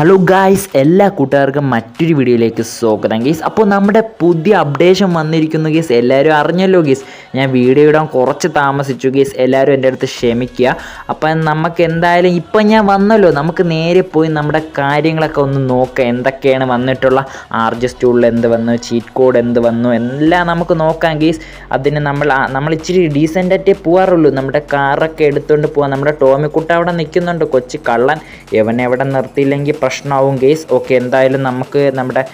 Hello guys എല്ലാ കൂട്ടുകാർക്കും മറ്റൊരു വീഡിയോയിലേക്ക് സ്വാഗതം ഗീസ് അപ്പോൾ നമ്മുടെ പുതിയ അപ്ഡേഷൻ വന്നിരിക്കുന്നു ഗീസ് എല്ലാവരും അറിഞ്ഞല്ലോ ഗീസ് ഞാൻ വീഡിയോ ഇടാൻ കുറച്ച് താമസിച്ചു ഗീസ് എല്ലാവരും എന്റെ അടുത്ത് ക്ഷമിക്കുക. അപ്പം നമുക്ക് എന്തായാലും ഇപ്പം ഞാൻ വന്നല്ലോ. നമുക്ക് നേരെ പോയി നമ്മുടെ കാര്യങ്ങളൊക്കെ ഒന്ന് നോക്കാം. എന്തൊക്കെയാണ് വന്നിട്ടുള്ള ആർ സ്റ്റൂളിൽ എന്ത് വന്നു ചീറ്റ് കോഡ് എന്ത് വന്നു എല്ലാം നമുക്ക് നോക്കാം ഗീസ് അതിന് നമ്മൾ നമ്മൾ ഇച്ചിരി ഡീസന്റായിട്ടേ പോകാറുള്ളൂ നമ്മുടെ കാറൊക്കെ എടുത്തുകൊണ്ട് പോകാം നമ്മുടെ ടോമിക്കുട്ട അവിടെ നിൽക്കുന്നുണ്ട്. കൊച്ചു കള്ളൻ. എവനെവിടെ നിർത്തിയില്ലെങ്കിൽ പ്രശ്നമാവും ഗേസ് ഓക്കെ എന്തായാലും നമുക്ക് നമ്മുടെ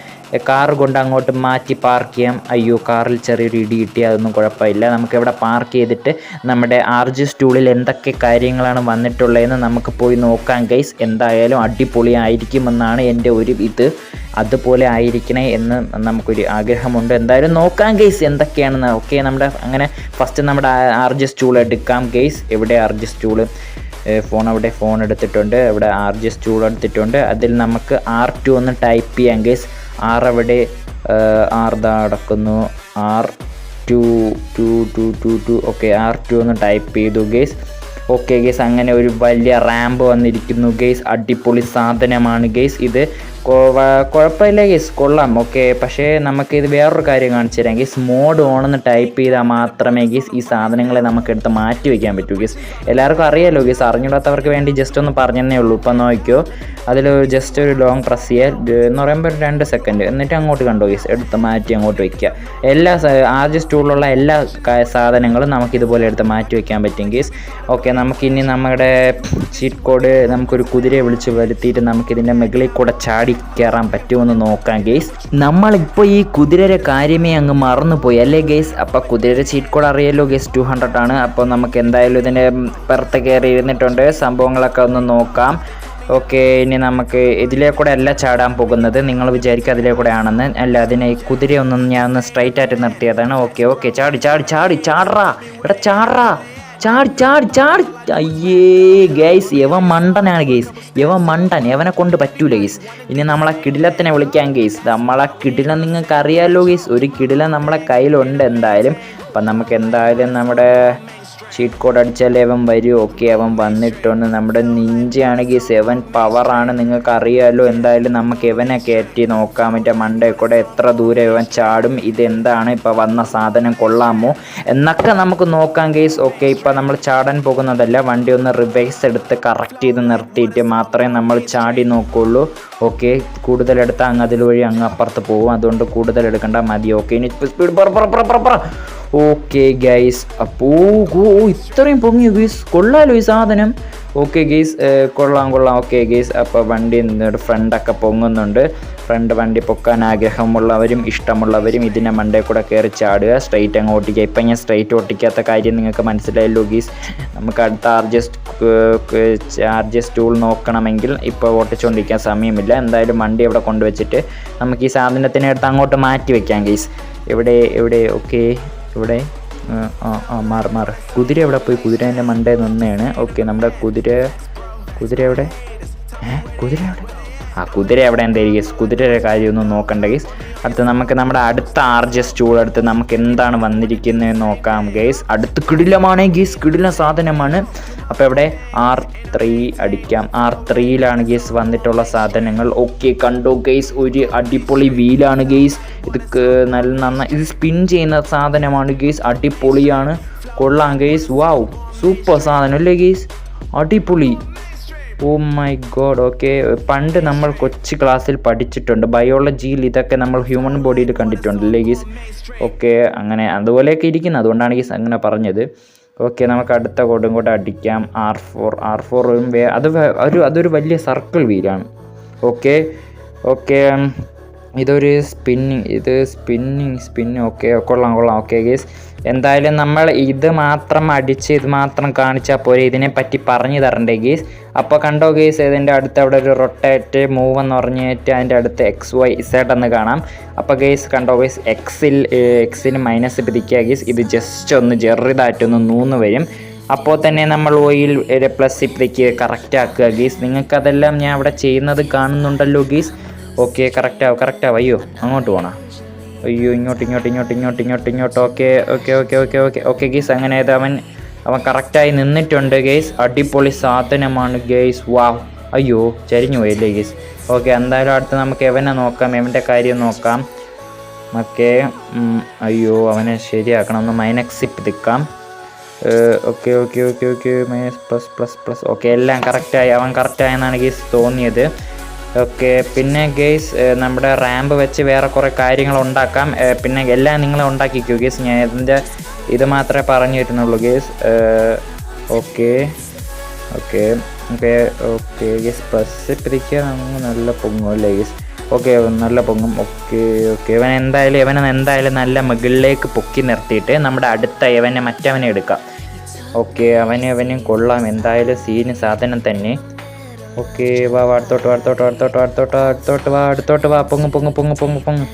കാർ കൊണ്ട് അങ്ങോട്ട് മാറ്റി പാർക്ക് ചെയ്യാം. അയ്യോ കാറിൽ ചെറിയൊരു ഇടി കിട്ടി അതൊന്നും കുഴപ്പമില്ല. നമുക്ക് ഇവിടെ പാർക്ക് ചെയ്തിട്ട് നമ്മുടെ ആർ ജി സ്റ്റൂളിൽ എന്തൊക്കെ കാര്യങ്ങളാണ് വന്നിട്ടുള്ളതെന്ന് നമുക്ക് പോയി നോക്കാം ഗൈസ്. എന്തായാലും അടിപൊളിയായിരിക്കുമെന്നാണ് എന്റെ ഒരു ഇത്. അതുപോലെ ആയിരിക്കണേ എന്ന് നമുക്കൊരു ആഗ്രഹമുണ്ട്. എന്തായാലും നോക്കാം ഗെയ്സ് എന്തൊക്കെയാണെന്ന്. ഓക്കെ നമ്മുടെ അങ്ങനെ ഫസ്റ്റ് നമ്മുടെ ആർ ജി സ്റ്റൂൾ എടുക്കാം ഗെയ്സ് എവിടെ ആർ ജി സ്റ്റൂൾ? ഫോൺ അവിടെ ഫോൺ എടുത്തിട്ടുണ്ട്. ഇവിടെ ആർ ജി സ്റ്റൂൾ എടുത്തിട്ടുണ്ട്. അതിൽ നമുക്ക് ആർ ടു ഒന്ന് ടൈപ്പ് ചെയ്യാം ഗെയ്സ് ആർ അവിടെ ആർ ദാ അടക്കുന്നു. R two two two two two. Okay R two എന്ന് ടൈപ്പ് ചെയ്തു ഗെയ്സ് ഓക്കെ ഗേസ് അങ്ങനെ ഒരു വലിയ റാമ്പ് വന്നിരിക്കുന്നു ഗേസ്. അടിപൊളി സാധനമാണ് ഗേസ്. ഇത് കുഴപ്പമില്ല ഗീസ് കൊള്ളാം. ഓക്കെ പക്ഷേ നമുക്കിത് വേറൊരു കാര്യം കാണിച്ചു തരാം ഗീസ് മോഡ് എന്ന് ടൈപ്പ് ചെയ്താൽ മാത്രമേ ഗീസ് ഈ സാധനങ്ങളെ നമുക്ക് എടുത്ത് മാറ്റി വയ്ക്കാൻ പറ്റൂ ഗീസ് എല്ലാവർക്കും അറിയാലോ ഗീസ് അറിഞ്ഞിടാത്തവർക്ക് വേണ്ടി ജസ്റ്റ് ഒന്ന് പറഞ്ഞതേ ഉള്ളൂ. ഇപ്പം നോക്കിയോ അതിൽ ജസ്റ്റ് ഒരു ലോങ് പ്രസ് ചെയ്യുക എന്ന് പറയുമ്പോൾ ഒരു രണ്ട് സെക്കൻഡ് എന്നിട്ട് അങ്ങോട്ട് കണ്ടോ ഗീസ് എടുത്ത് മാറ്റി അങ്ങോട്ട് വയ്ക്കുക എല്ലാ ആദ്യ സ്റ്റൂളിലുള്ള എല്ലാ സാധനങ്ങളും നമുക്ക് ഇതുപോലെ എടുത്ത് മാറ്റി വയ്ക്കാൻ പറ്റും ഗീസ് ഓക്കെ നമുക്കിനി നമ്മുടെ ചീറ്റ് കോഡ് നമുക്കൊരു കുതിരയെ വിളിച്ച് വരുത്തിയിട്ട് നമുക്കിതിന്റെ മുകളിൽ കൂടെ ചാടി കയറാൻ പറ്റുമെന്ന് നോക്കാം ഗെയ്സ് നമ്മളിപ്പോൾ ഈ കുതിരയുടെ കാര്യമേ അങ്ങ് മറന്നുപോയി അല്ലേ ഗെയ്സ് അപ്പോൾ കുതിരയുടെ ചീറ്റ് കോഡ് അറിയാലോ ഗെയ്സ് ടു ഹൺഡ്രഡ് ആണ്. അപ്പോൾ നമുക്ക് എന്തായാലും ഇതിന്റെ പുറത്ത് കയറി ഇരുന്നിട്ടുണ്ട്. സംഭവങ്ങളൊക്കെ ഒന്ന് നോക്കാം. ഓക്കെ ഇനി നമുക്ക് ഇതിലേക്കൂടെ കൂടെ അല്ല ചാടാൻ പോകുന്നത്. നിങ്ങൾ വിചാരിക്കുക അതിലേ കൂടെ ആണെന്ന് അല്ല അതിനെ ഈ കുതിരയൊന്നും ഞാൻ ഒന്ന് സ്ട്രൈറ്റ് ആയിട്ട് നിർത്തിയതാണ്. ഓക്കെ ഓക്കെ ചാടി ചാടി ചാടി ചാടറാ. എടാ ചാടറാ. ചാടി ചാടി ചാടി. അയ്യേ ഗൈസ് യവൻ മണ്ടനാണ് ഗൈസ് യവൻ മണ്ടൻ യവനെ കൊണ്ട് പറ്റൂല ഗൈസ് ഇനി നമ്മളെ കിടിലത്തിനെ വിളിക്കാൻ ഗൈസ് നമ്മളെ കിടിലം നിങ്ങൾക്ക് അറിയാമല്ലോ ഗൈസ് ഒരു കിടിലം നമ്മളെ കയ്യിലുണ്ട് എന്തായാലും. അപ്പം നമുക്ക് എന്തായാലും നമ്മുടെ ചീറ്റ് കോഡ് അടിച്ചാലേ അവൻ വരും. ഓക്കെ അവൻ വന്നിട്ടുണ്ട്. നമ്മുടെ നിഞ്ചയാണെങ്കിൽ സെവൻ പവറാണ് നിങ്ങൾക്ക് അറിയാമല്ലോ എന്തായാലും നമുക്ക് ഇവനെ കയറ്റി നോക്കാം മറ്റേ മണ്ടേ കൂടെ എത്ര ദൂരം ഇവൻ ചാടും ഇതെന്താണ്? ഇപ്പോൾ വന്ന സാധനം കൊള്ളാമോ? എന്നൊക്കെ നമുക്ക് നോക്കാം കേസ് ഓക്കെ ഇപ്പോൾ നമ്മൾ ചാടാൻ പോകുന്നതല്ല. വണ്ടി ഒന്ന് റിവേഴ്സ് എടുത്ത് കറക്റ്റ് ചെയ്ത് നിർത്തിയിട്ട് മാത്രമേ നമ്മൾ ചാടി നോക്കുള്ളൂ. ഓക്കെ കൂടുതലെടുത്ത് അങ്ങ് അതിൽ വഴി അങ്ങ് അപ്പുറത്ത് പോകും അതുകൊണ്ട് കൂടുതൽ എടുക്കേണ്ട മതി. ഓക്കെ ഇനി സ്പീഡ് പറ പറ പറ പറ. ഓക്കെ ഗൈസ് അപ്പോൾ ഓ ഇത്രയും പൊങ്ങി ഗീസ് കൊള്ളാലോ ഈ സാധനം. ഓക്കെ ഗീസ് കൊള്ളാം കൊള്ളാം. ഓക്കെ ഗീസ് അപ്പോൾ വണ്ടി ഫ്രണ്ടൊക്കെ പൊങ്ങുന്നുണ്ട്. ഫ്രണ്ട് വണ്ടി പൊക്കാൻ ആഗ്രഹമുള്ളവരും ഇഷ്ടമുള്ളവരും ഇതിനെ മണ്ടേ കൂടെ കയറി ചാടുക. സ്ട്രൈറ്റ് അങ്ങ് ഓട്ടിക്കുക ഇപ്പം ഞാൻ സ്ട്രൈറ്റ് ഓട്ടിക്കാത്ത കാര്യം നിങ്ങൾക്ക് മനസ്സിലായല്ലോ ഗീസ് നമുക്ക് അടുത്ത ആർജസ്റ്റ് ചാർജസ് ടൂൾ നോക്കണമെങ്കിൽ ഇപ്പോൾ ഓട്ടിച്ചുകൊണ്ടിരിക്കാൻ സമയമില്ല. എന്തായാലും വണ്ടി അവിടെ കൊണ്ടുവച്ചിട്ട് നമുക്ക് ഈ സാധനത്തിനടുത്ത് അങ്ങോട്ട് മാറ്റി വെക്കാം ഗീസ് എവിടെ എവിടെ? ഓക്കെ ഇവിടെ ആ, ആ മാർ മാറ് കുതിര എവിടെ പോയി? കുതിരേന്റെ മണ്ടേ നിന്നതാണ് ഓക്കെ നമ്മുടെ കുതിര കുതിര എവിടെ? കുതിര എവിടെ? ആ കുതിര എവിടെ എന്തായിരിക്കും? കുതിരയുടെ കാര്യമൊന്നും നോക്കണ്ട ഗൈസ് അടുത്ത് നമുക്ക് നമ്മുടെ അടുത്ത ആർജസ് സ്റ്റൂൾ നമുക്ക് എന്താണ് വന്നിരിക്കുന്നത് നോക്കാം ഗൈസ് അടുത്ത് കിടിലമാണ് ഗീസ് കിടില സാധനമാണ്. അപ്പോൾ ഇവിടെ ആർ ത്രീ അടിക്കാം. ആർ ത്രീയിലാണ് ഗേസ് വന്നിട്ടുള്ള സാധനങ്ങൾ. ഓക്കെ കണ്ടോ ഗെയ്സ് ഒരു അടിപൊളി വീലാണ് ഗെയ്സ് ഇത് നല്ല നന്നായി ഇത് സ്പിൻ ചെയ്യുന്ന സാധനമാണ് ഗെയ്സ് അടിപൊളിയാണ്. കൊള്ളാം ഗെയ്സ് വാവ് സൂപ്പർ സാധനം അല്ലേ ഗെയ്സ് അടിപൊളി. ഓ മൈ ഗോഡ് ഓക്കെ പണ്ട് നമ്മൾ കൊച്ചു ക്ലാസ്സിൽ പഠിച്ചിട്ടുണ്ട്. ബയോളജിയിൽ ഇതൊക്കെ നമ്മൾ ഹ്യൂമൻ ബോഡിയിൽ കണ്ടിട്ടുണ്ട്. ഗീസ് ഓക്കെ അങ്ങനെ അതുപോലെയൊക്കെ ഇരിക്കുന്നത് അതുകൊണ്ടാണ് ഗീസ് അങ്ങനെ പറഞ്ഞത്. ഓക്കെ നമുക്ക് അടുത്ത കോഡും കൂടെ അടിക്കാം. ആർ ഫോർ ആർ ഫോറും അത് ഒരു അതൊരു വലിയ സർക്കിൾ വീലാണ് ഓക്കെ ഓക്കെ ഇതൊരു സ്പിന്നിങ് ഇത് സ്പിന്നിങ് സ്പിന്ന് ഓക്കെ കൊള്ളാം കൊള്ളാം. ഓക്കെ ഗേസ് എന്തായാലും നമ്മൾ ഇത് മാത്രം അടിച്ച് ഇത് മാത്രം കാണിച്ചാൽ പോരെ ഇതിനെപ്പറ്റി പറഞ്ഞു തരണ്ടേ ഗേസ് അപ്പോൾ കണ്ടോ ഗേസ് ഇതിന്റെ അടുത്ത് അവിടെ ഒരു റൊട്ടേറ്റ് മൂവ് എന്ന് പറഞ്ഞിട്ട് അതിന്റെ അടുത്ത് എക്സ് വൈ സെഡ് എന്ന് കാണാം. അപ്പോൾ ഗേസ് കണ്ടോ ഗേസ് എക്സിൽ എക്സിന് മൈനസ് പിടിക്കുക ഗേസ് ഇത് ജസ്റ്റ് ഒന്ന് ചെറുതായിട്ടൊന്ന് നൂന്ന് വരും. അപ്പോൾ തന്നെ നമ്മൾ ഓയിൽ പ്ലസ് ഇപ്പത്തേക്ക് കറക്റ്റ് ആക്കുക ഗീസ് നിങ്ങൾക്കതെല്ലാം ഞാൻ അവിടെ ചെയ്യുന്നത് കാണുന്നുണ്ടല്ലോ ഗീസ് ഓക്കെ കറക്റ്റ് ആവും കറക്റ്റ് ആവും. അയ്യോ അങ്ങോട്ട് പോകണം അയ്യോ ഇങ്ങോട്ട് ഇങ്ങോട്ട് ഇങ്ങോട്ട് ഇങ്ങോട്ട് ഇങ്ങോട്ട് ഇങ്ങോട്ട്. Okay okay okay okay okay okay guys അങ്ങനെ അവൻ അവൻ കറക്റ്റായി നിന്നിട്ടുണ്ട് ഗെയ്സ് അടിപൊളി സാധനമാണ് ഗെയ്സ് വാവ് അയ്യോ ചരിഞ്ഞു പോയില്ലേ ഗീസ് ഓക്കെ എന്തായാലും അടുത്ത് നമുക്ക് എവനെ നോക്കാം എവന്റെ കാര്യം നോക്കാം. ഓക്കെ അയ്യോ അവനെ ശരിയാക്കണം. ഒന്ന് മൈനക്സിപ്പ് നിൽക്കാം okay okay okay okay minus plus plus plus okay എല്ലാം കറക്റ്റായി അവൻ കറക്റ്റായെന്നാണ് ഗീസ് തോന്നിയത്. ഓക്കെ പിന്നെ ഗെയ്സ് നമ്മുടെ റാമ്പ് വെച്ച് വേറെ കുറേ കാര്യങ്ങൾ ഉണ്ടാക്കാം. പിന്നെ എല്ലാം നിങ്ങൾ ഉണ്ടാക്കിക്കോ ഗെയ്സ് ഞാൻ ഇതിന്റെ ഇത് മാത്രമേ പറഞ്ഞു തരുന്നുള്ളൂ guys okay okay okay okay guys plus പിരിക്കാൻ നമുക്ക് നല്ല പൊങ്ങും അല്ലേ ഗെയ്സ് ഓക്കെ നല്ല പൊങ്ങും. ഓക്കെ ഓക്കെ ഇവൻ എന്തായാലും ഇവനെ എന്തായാലും നല്ല മുകളിലേക്ക് പൊക്കി നിർത്തിയിട്ട് നമ്മുടെ അടുത്ത ഇവനെ മറ്റവനെ എടുക്കാം. ഓക്കെ അവനെ അവനെയും കൊള്ളാം. എന്തായാലും സീന് സാധനം തന്നെ. ഓക്കെ വാ അടുത്തോട്ട് അടുത്തോട്ട് അടുത്തോട്ട് അടുത്തോട്ട് അടുത്തോട്ട് വാ അടുത്തോട്ട് വാ പൊങ്ങ് പൊങ്ങ് പൊങ്ങ് പൊങ്ങ് പൊങ്ങ്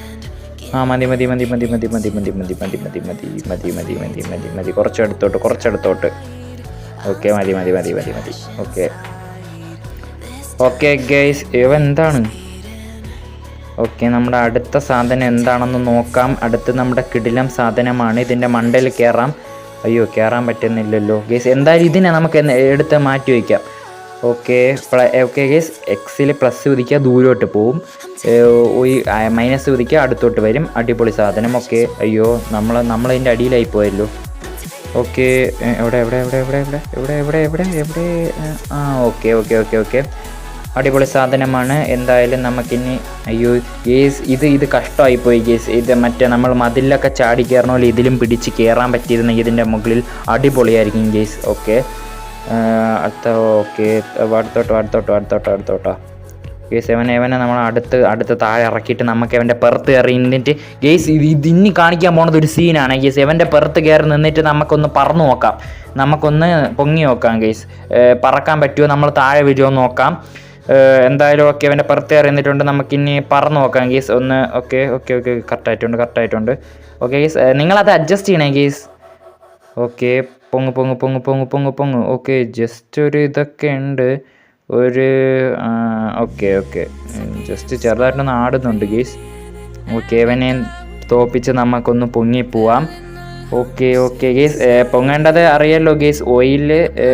ആ മതി മതി മതി മതി മതി മതി മതി മതി മതി മതി മതി മതി മതി മതി മതി മതി മതി കുറച്ചടുത്തോട്ട് കുറച്ചടുത്തോട്ട് ഓക്കെ മതി മതി മതി മതി മതി ഓക്കെ ഓക്കെ ഗൈസ് ഇവ എന്താണ് ഓക്കെ നമ്മുടെ അടുത്ത സാധനം എന്താണെന്ന് നോക്കാം അടുത്ത് നമ്മുടെ കിടിലം സാധനമാണ് ഇതിന്റെ മണ്ടയിൽ കയറാം അയ്യോ കയറാൻ പറ്റുന്നില്ലല്ലോ ഗൈസ് എന്തായാലും ഇതിനെ നമുക്ക് എടുത്ത് മാറ്റി വയ്ക്കാം ഓക്കെ ഓക്കെ ഗേസ് എക്സിൽ പ്ലസ് വിധിക്കുക ദൂരോട്ട് പോവും. മൈനസ് വിധിക്കുക അടുത്തോട്ട് വരും. അടിപൊളി സാധനം ഓക്കെ. അയ്യോ നമ്മൾ നമ്മളതിന്റെ അടിയിലായി പോയല്ലോ. ഓക്കെ എവിടെ എവിടെ എവിടെ എവിടെ എവിടെ എവിടെ എവിടെ എവിടെ എവിടെ? ആ ഓക്കെ ഓക്കെ ഓക്കെ ഓക്കെ. അടിപൊളി സാധനമാണ്. എന്തായാലും നമുക്കിനി അയ്യോ ഗേസ് ഇത് ഇത് കഷ്ടമായി പോയി ഗേസ് ഇത് മറ്റേ നമ്മൾ മതിലൊക്കെ ചാടി കയറണ ഇതിലും പിടിച്ച് കയറാൻ പറ്റിയിരുന്നെങ്കിൽ ഇതിന്റെ മുകളിൽ അടിപൊളിയായിരിക്കും ഗേസ് ഓക്കെ. അടുത്ത ഓക്കെ. അടുത്തോട്ടോ അടുത്തോട്ടോ അടുത്തോട്ടോ അടുത്തോട്ടോ. ഗേസ് എവനെ എവനെ നമ്മൾ അടുത്ത് അടുത്ത് താഴെ ഇറക്കിയിട്ട് നമുക്ക് അവന്റെ പെർത്ത് കയറി നിന്നിട്ട് ഗേസ് ഇത് ഇത് ഇനി കാണിക്കാൻ പോണത് ഒരു സീനാണ് ഗേസ് എവന്റെ പെർത്ത് കയറി നിന്നിട്ട് നമുക്കൊന്ന് പറന്നു നോക്കാം. നമുക്കൊന്ന് പൊങ്ങി നോക്കാം ഗേസ് പറക്കാൻ പറ്റുമോ നമ്മൾ താഴെ വരുമോ നോക്കാം. എന്തായാലും ഓക്കെ അവന്റെ പുറത്ത് അറിയുന്നിട്ടുണ്ട് നമുക്കിനി പറന്ന് നോക്കാം ഗീസ് ഒന്ന് ഓക്കെ ഓക്കെ ഓക്കെ കറക്റ്റായിട്ടുണ്ട് കറക്റ്റായിട്ടുണ്ട് ഓക്കെ ഗീസ് നിങ്ങളത് അഡ്ജസ്റ്റ് ചെയ്യണേ ഗീസ് ഓക്കെ പൊങ്ങ് പൊങ്ങ് പൊങ്ങ് പൊങ്ങ് പൊങ്ങ് പൊങ്ങ്. ഓക്കെ ജസ്റ്റ് ഒരു ഇതൊക്കെ ഉണ്ട്. ഒരു ഓക്കെ ഓക്കെ ജസ്റ്റ് ചെറുതായിട്ടൊന്ന് ആടുന്നുണ്ട് ഗീസ് ഓക്കെ അവനെ തോപ്പിച്ച് നമുക്കൊന്ന് പൊങ്ങി പോവാം ഓക്കെ ഓക്കെ ഗീസ് പൊങ്ങേണ്ടത് അറിയാലോ ഗീസ് ഓയിൽ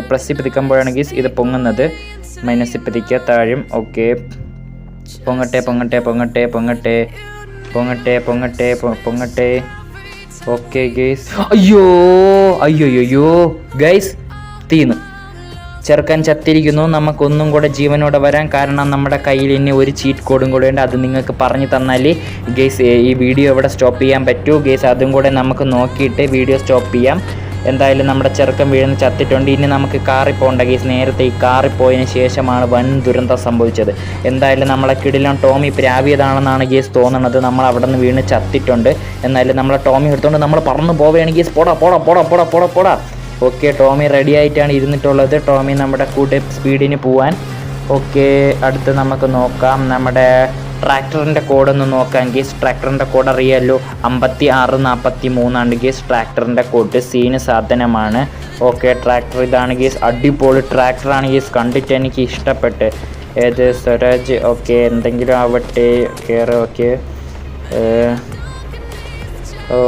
പ്ലസ് പിടിക്കുമ്പോഴാണ് ഗീസ് ഇത് പൊങ്ങുന്നത്. മൈനസ് പതിക്കുക താഴും. ഓക്കെ പൊങ്ങട്ടെ പൊങ്ങട്ടെ പൊങ്ങട്ടെ പൊങ്ങട്ടെ. പൊങ്ങട്ടെ പൊങ്ങട്ടെ പൊങ്ങട്ടെ. ഓക്കെ ഗേസ് അയ്യോ അയ്യോ അയ്യോ ഗൈസ് തീന്ന്. ചെറുക്കൻ ചത്തിരിക്കുന്നു. നമുക്കൊന്നും കൂടെ ജീവനോടെ വരാൻ കാരണം നമ്മുടെ കയ്യിൽ ഇനി ഒരു ചീറ്റ് കോഡും കൂടെ ഉണ്ട്. അത് നിങ്ങൾക്ക് പറഞ്ഞു തന്നാൽ ഗേസ് ഈ വീഡിയോ ഇവിടെ സ്റ്റോപ്പ് ചെയ്യാൻ പറ്റൂ. ഗേസ് അതും കൂടെ നമുക്ക് നോക്കിയിട്ട് വീഡിയോ സ്റ്റോപ്പ് ചെയ്യാം. എന്തായാലും നമ്മുടെ ചെറുക്കം വീഴുന്ന ചത്തിട്ടുണ്ട്. ഇനി നമുക്ക് കാറി പോകേണ്ട കേസ്. നേരത്തെ ഈ കാറിൽ പോയതിന് ശേഷമാണ് വൻ ദുരന്തം സംഭവിച്ചത്. എന്തായാലും നമ്മളെ കിടിലം ടോമി പ്രാവിയതാണെന്നാണ് കേസ് തോന്നുന്നത്. നമ്മൾ അവിടെ നിന്ന് വീണ് ചത്തിട്ടുണ്ട്. എന്നാലും നമ്മളെ ടോമി എടുത്തുകൊണ്ട് നമ്മൾ പറന്ന് പോവുകയാണെങ്കിൽ പോടാ പോടാ പോടാ പോടാ പോടാ പോടാ. ഓക്കെ ടോമി റെഡി ആയിട്ടാണ് ഇരുന്നിട്ടുള്ളത്. ടോമി നമ്മുടെ കൂടെ സ്പീഡിന് പോവാൻ. ഓക്കെ അടുത്ത് നമുക്ക് നോക്കാം. നമ്മുടെ ട്രാക്ടറിന്റെ കോഡൊന്ന് നോക്കാം. ഗീസ് ട്രാക്ടറിന്റെ കോഡ് അറിയാമല്ലോ അമ്പത്തി ആറ് നാൽപ്പത്തി മൂന്നാണ് ഗീസ് ട്രാക്ടറിന്റെ കോഡ് സീന് സാധനമാണ്. ഓക്കെ ട്രാക്ടർ ഇതാണ് ഗീസ് അടിപൊളി ട്രാക്ടറാണ് ഗീസ് കണ്ടിട്ട് എനിക്ക് ഇഷ്ടപ്പെട്ട്. ഏത്? സ്വരാജ്. ഓക്കെ എന്തെങ്കിലും ആവട്ടെ. കയറി ഓക്കെ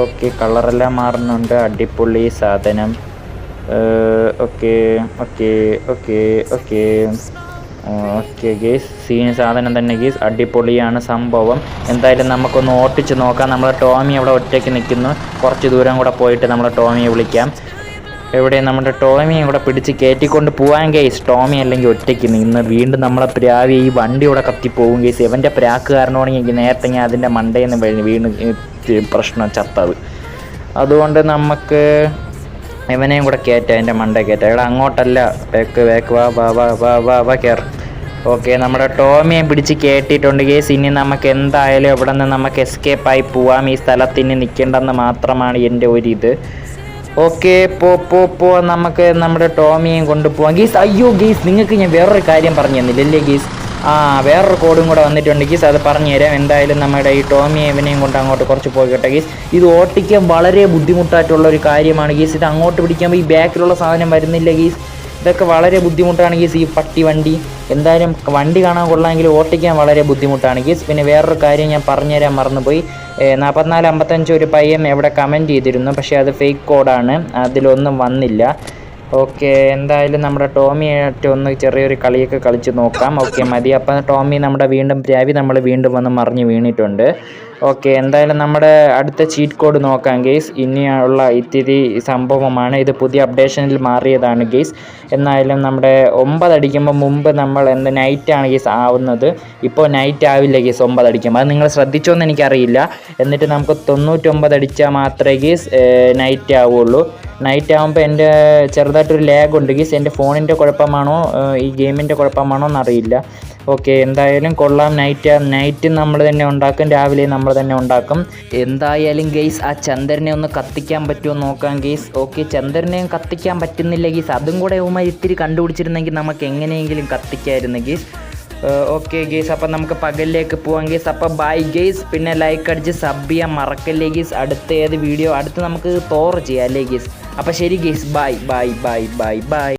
ഓക്കെ കളറെല്ലാം മാറുന്നുണ്ട്. അടിപൊളി സാധനം. Okay okay okay okay okay guys. Scene സാധനം തന്നെ ഗേസ്. അടിപൊളിയാണ് സംഭവം. എന്തായാലും നമുക്കൊന്ന് ഓട്ടിച്ച് നോക്കാം. നമ്മളെ ടോമി അവിടെ ഒറ്റയ്ക്ക് നിൽക്കുന്നു. കുറച്ച് ദൂരം കൂടെ പോയിട്ട് നമ്മൾ ടോമിയെ വിളിക്കാം. എവിടെ നമ്മുടെ ടോമിയെ കൂടെ പിടിച്ച് കയറ്റിക്കൊണ്ട് പോകാൻ ഗേസ്. ടോമി അല്ലെങ്കിൽ ഒറ്റയ്ക്ക് നിന്ന് വീണ്ടും നമ്മളെ പ്രാവി ഈ വണ്ടി ഇവിടെ കത്തിപ്പോകും ഗേസ്. ഇവന്റെ പ്രാക്ക് കാരണമാണെങ്കിൽ നേരത്തെ ഞാൻ അതിന്റെ മണ്ടയിൽ നിന്ന് വീണ് പ്രശ്നം ചത്തത് അതുകൊണ്ട് നമുക്ക് ഇവനെയും കൂടെ കയറ്റ എന്റെ മണ്ട കയറ്റ ഇവിടെ അങ്ങോട്ടല്ല. വേക്ക് വേക്ക് വാ വാ വാ വാ വാ വാ കയർ ഓക്കെ നമ്മുടെ ടോമിയെ പിടിച്ച് കേസ് ഇനി നമുക്ക് എന്തായാലും ഇവിടെ നിന്ന് നമുക്ക് എസ്കേപ്പായി പോവാം. ഈ സ്ഥലത്ത് ഇനി നിൽക്കേണ്ടെന്ന് മാത്രമാണ് എന്റെ ഒരു ഇത് ഓക്കെ പോ പോ പോ നമുക്ക് നമ്മുടെ ടോമിയെയും കൊണ്ടുപോവാം. ഗീസ് അയ്യോ ഗീസ് നിങ്ങൾക്ക് ഞാൻ വേറൊരു കാര്യം പറഞ്ഞു തന്നില്ലല്ലേ ഗീസ്? ആ വേറൊരു കോഡും കൂടെ വന്നിട്ടുണ്ട് ഗീസ്. അത് പറഞ്ഞു തരാം. എന്തായാലും നമ്മുടെ ഈ ടോമി എവനെയും കൊണ്ട് അങ്ങോട്ട് കുറച്ച് പോയിക്കട്ടെ ഗീസ്. ഇത് ഓട്ടിക്കാൻ വളരെ ബുദ്ധിമുട്ടായിട്ടുള്ള ഒരു കാര്യമാണ് ഗീസ്. ഇത് അങ്ങോട്ട് പിടിക്കാൻ ഈ ബാക്കിലുള്ള സാധനം വരുന്നില്ല ഗീസ്. ഇതൊക്കെ വളരെ ബുദ്ധിമുട്ടാണ് ഗീസ് ഈ പട്ടി വണ്ടി. എന്തായാലും വണ്ടി കാണാൻ കൊള്ളാമെങ്കിൽ ഓട്ടിക്കാൻ വളരെ ബുദ്ധിമുട്ടാണ് ഗീസ്. പിന്നെ വേറൊരു കാര്യം ഞാൻ പറഞ്ഞുതരാൻ മറന്നുപോയി. നാൽപ്പത്തിനാല് അമ്പത്തഞ്ച് ഒരു പയ്യൻ എവിടെ കമന്റ് ചെയ്തിരുന്നു. പക്ഷേ അത് ഫേക്ക് കോഡാണ് അതിലൊന്നും വന്നില്ല. ഓക്കെ എന്തായാലും നമ്മുടെ ടോമിയായിട്ട് ഒന്ന് ചെറിയൊരു കളിയൊക്കെ കളിച്ച് നോക്കാം. ഓക്കെ മതി. അപ്പം ടോമി നമ്മുടെ വീണ്ടും രാവി നമ്മൾ വീണ്ടും വന്ന് മറിഞ്ഞ് വീണിട്ടുണ്ട്. ഓക്കെ എന്തായാലും നമ്മുടെ അടുത്ത ചീറ്റ് കോഡ് നോക്കാം ഗെയ്സ് ഇനിയുള്ള ഇത്തിരി സംഭവമാണ്. ഇത് പുതിയ അപ്ഡേഷനിൽ മാറിയതാണ് ഗെയ്സ് എന്നായാലും നമ്മുടെ ഒമ്പത് അടിക്കുമ്പോൾ മുമ്പ് നമ്മൾ എന്ത് നൈറ്റാണ് ഗെയ്സ് ആവുന്നത്. ഇപ്പോൾ നൈറ്റ് ആവില്ല ഗെയ്സ് ഒമ്പത് അത് നിങ്ങൾ ശ്രദ്ധിച്ചോന്ന് എനിക്കറിയില്ല. എന്നിട്ട് നമുക്ക് തൊണ്ണൂറ്റൊമ്പത് അടിച്ചാൽ മാത്രമേ ഗെയ്സ് നൈറ്റ് ആവുള്ളൂ. നൈറ്റ് ആകുമ്പോൾ എന്റെ ചെറുതായിട്ടൊരു ലാഗ് ഉണ്ട് ഗീസ് എന്റെ ഫോണിന്റെ കുഴപ്പമാണോ ഈ ഗെയിമിന്റെ കുഴപ്പമാണോ എന്നറിയില്ല. ഓക്കെ എന്തായാലും കൊള്ളാം. നൈറ്റ് നൈറ്റ് നമ്മൾ തന്നെ ഉണ്ടാക്കും. രാവിലെ നമ്മൾ തന്നെ ഉണ്ടാക്കും. എന്തായാലും ഗെയ്സ് ആ ചന്ദ്രനെ ഒന്ന് കത്തിക്കാൻ പറ്റുമോ നോക്കാം ഗെയ്സ് ഓക്കെ ചന്ദ്രനെ കത്തിക്കാൻ പറ്റുന്നില്ല ഗീസ് അതും കൂടെ ഉമ്മ ഇത്തിരി കണ്ടുപിടിച്ചിരുന്നെങ്കിൽ നമുക്ക് എങ്ങനെയെങ്കിലും കത്തിക്കായിരുന്നു ഗീസ് ഓക്കെ ഗെയ്സ് അപ്പം നമുക്ക് പകലിലേക്ക് പോവാം ഗെയ്സ് അപ്പോൾ ബൈ ഗെയ്സ് പിന്നെ ലൈക്ക് അടിച്ച് സബ് ചെയ്യാൻ മറക്കല്ലേ ഗീസ് അടുത്ത ഏത് വീഡിയോ അടുത്ത് നമുക്ക് തോറ് ചെയ്യാം അല്ലേ ഗീസ് അപ്പോൾ ശരി guys bye bye bye bye bye